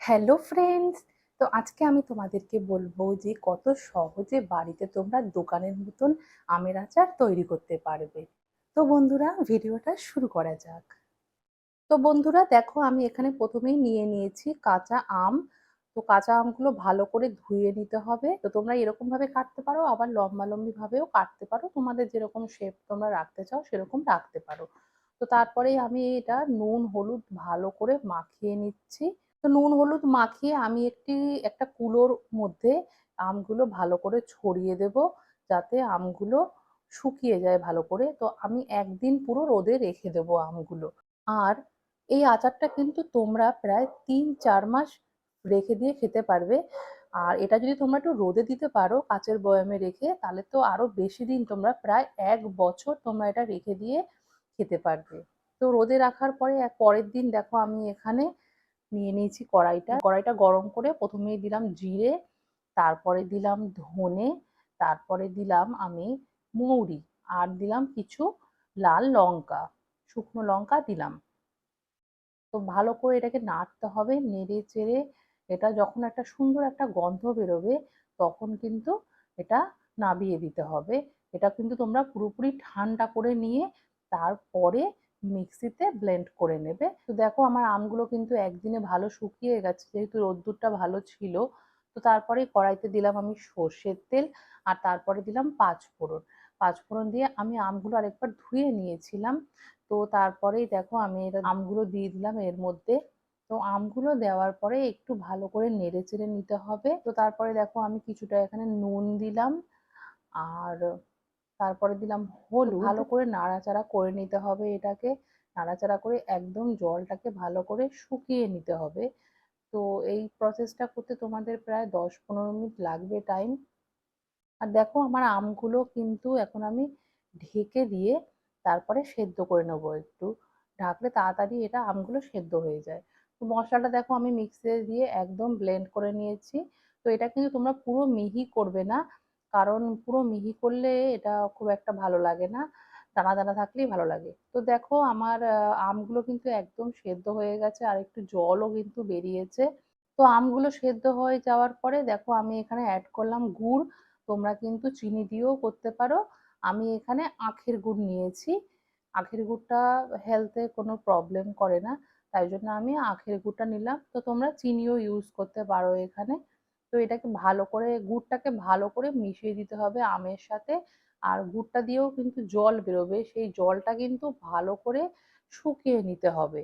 Hello friends, তো আজকে আমি তোমাদেরকে বলব যে কত সহজে বাড়িতে তোমরা দোকানের মতন আমের আচার তৈরি করতে পারবে। তো বন্ধুরা, ভিডিওটা শুরু করা যাক। তো বন্ধুরা, দেখো আমি এখানে প্রথমেই নিয়ে নিয়েছি কাঁচা আম। তো কাঁচা আমগুলো ভালো করে ধুয়ে নিতে হবে। তো তোমরা এরকম ভাবে কাটতে পারো, আবার লম্বা লম্বি ভাবেও কাটতে পারো। তোমাদের যেরকম শেপ তোমরা রাখতে চাও, সেরকম রাখতে পারো। তো তারপরেই আমি এটা নুন, হলুদ ভালো করে মাখিয়ে নিচ্ছি। তো নুন, হলুদ মাখিয়ে আমি একটি, একটা কুলোর মধ্যে আমগুলো ভালো করে ছড়িয়ে দেব যাতে আমগুলো শুকিয়ে যায় ভালো করে। তো আমি একদিন পুরো রোদে রেখে দেবো আমগুলো। আর এই আচারটা কিন্তু তোমরা প্রায় তিন, চার মাস রেখে দিয়ে খেতে পারবে। আর এটা যদি তোমরা একটু রোদে দিতে পারো কাচের বয়ামে রেখে, তাহলে তো আরও বেশি দিন তোমরা প্রায় এক বছর তোমরা এটা রেখে দিয়ে খেতে পারবে। তো রোদে রাখার পরে এক পরের দিন দেখো আমি এখানে নিয়ে নিয়েছি কড়াইটা। কড়াইটা গরম করে প্রথমেই দিলাম জিরে, তারপরে দিলাম ধনে, তারপরে দিলাম আমি মৌরি, আর দিলাম কিছু লাল লঙ্কা, শুকনো লঙ্কা দিলাম। তো ভালো করে এটাকে নাড়তে হবে, নেড়ে চেড়ে এটা যখন একটা সুন্দর একটা গন্ধ বেরোবে তখন কিন্তু এটা নাবিয়ে দিতে হবে। এটা কিন্তু তোমরা পুরোপুরি ঠান্ডা করে নিয়ে তারপরে মিক্সিতে ব্লেন্ড করে নেবে। তো দেখো আমার আমগুলো কিন্তু একদিনে ভালো শুকিয়ে গেছে, যেহেতু রোদ্দুরটা ভালো ছিল। তো তারপরে কড়াইতে দিলাম আমি সর্ষের তেল আর তারপরে দিলাম পাঁচ ফোড়ন। পাঁচ ফোড়ন দিয়ে আমি আমগুলো আরেকবার ধুয়ে নিয়েছিলাম। তো তারপরেই দেখো আমি এটা আমগুলো দিয়ে দিলাম এর মধ্যে। তো আমগুলো দেওয়ার পরে একটু ভালো করে নেড়ে চেড়ে নিতে হবে। তো তারপরে দেখো আমি কিছুটা এখানে নুন দিলাম আর তারপরে দিলাম হলুদ। ভালো করে নাড়াচাড়া করে নিতে হবে এটাকে। নাড়াচাড়া করে একদম জলটাকে ভালো করে শুকিয়ে নিতে হবে। তো এই প্রসেসটা করতে তোমাদের প্রায় দশ পনেরো মিনিট লাগবে টাইম আর দেখো আমার আমগুলো কিন্তু এখন আমি ঢেকে দিয়ে তারপরে সেদ্ধ করে নেব একটু। ঢাকলে তাড়াতাড়ি এটা আমগুলো সেদ্ধ হয়ে যায়। তো মশলাটা দেখো আমি মিক্সিতে দিয়ে একদম ব্লেন্ড করে নিয়েছি। তো এটা কিন্তু তোমরা পুরো মিহি করবে না। কারণ পুরো মিহি করলে এটা খুব একটা ভালো লাগে না। দানা দানা থাকলেই ভালো লাগে। তো দেখো আমার আমগুলো কিন্তু একদম সেদ্ধ হয়ে গেছে আর একটু জলও কিন্তু বেরিয়েছে। তো আমগুলো সেদ্ধ হয়ে যাওয়ার পরে দেখো আমি এখানে অ্যাড করলাম গুড়। তোমরা কিন্তু চিনি দিয়েও করতে পারো। আমি এখানে আখের গুড় নিয়েছি। আখের গুড়টা হেলথে কোনো প্রবলেম করে না। তাই জন্য আমি আখের গুড়টা নিলাম। তো তোমরা চিনিও ইউজ করতে পারো এখানে। তো এটাকে ভালো করে, গুড়টাকে ভালো করে মিশিয়ে দিতে হবে আমের সাথে। আর গুড়টা দিয়েও কিন্তু জল বেরোবে, সেই জলটা কিন্তু ভালো করে শুকিয়ে নিতে হবে।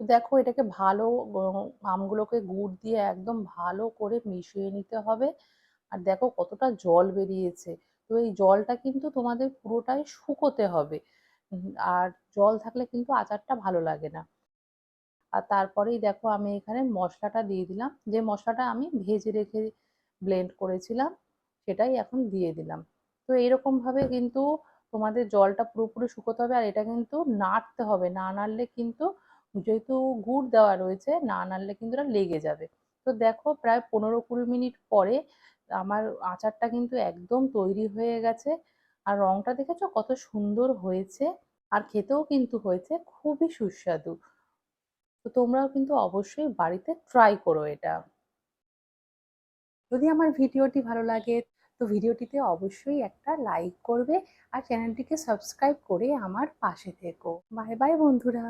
দেখো এটাকে ভালো আমগুলোকে গুড় দিয়ে একদম ভালো করে মিশিয়ে নিতে হবে। আর দেখো কতটা জল বেরিয়েছে। তো এই জলটা কিন্তু তোমাদের পুরোটাই শুকোতে হবে। আর জল থাকলে কিন্তু আচারটা ভালো লাগে না। আর তারপরেই দেখো আমি এখানে মশলাটা দিয়ে দিলাম। যে মশলাটা আমি ভেজে রেখে ব্লেন্ড করেছিলাম, সেটাই এখন দিয়ে দিলাম। তো এইরকম ভাবে কিন্তু তোমাদের জলটা পুরোপুরি শুকোতে হবে, আর এটা কিন্তু নাড়তে হবে। না নাড়লে কিন্তু যেহেতু গুড় দেওয়া রয়েছে, না নাড়লে কিন্তু এটা লেগে যাবে। তো দেখো প্রায় পনেরো কুড়ি মিনিট পরে আমার আচারটা কিন্তু একদম তৈরি হয়ে গেছে। আর রংটা দেখেছ কত সুন্দর হয়েছে, আর খেতেও কিন্তু হয়েছে। খুবই সুস্বাদু। তো তোমরাও কিন্তু অবশ্যই বাড়িতে ট্রাই করো এটা। যদি আমার ভিডিওটি ভালো লাগে, তো ভিডিওটিতে অবশ্যই একটা লাইক করবে আর চ্যানেলটিকে সাবস্ক্রাইব করে আমার পাশে থেকো। বাই বাই বন্ধুরা।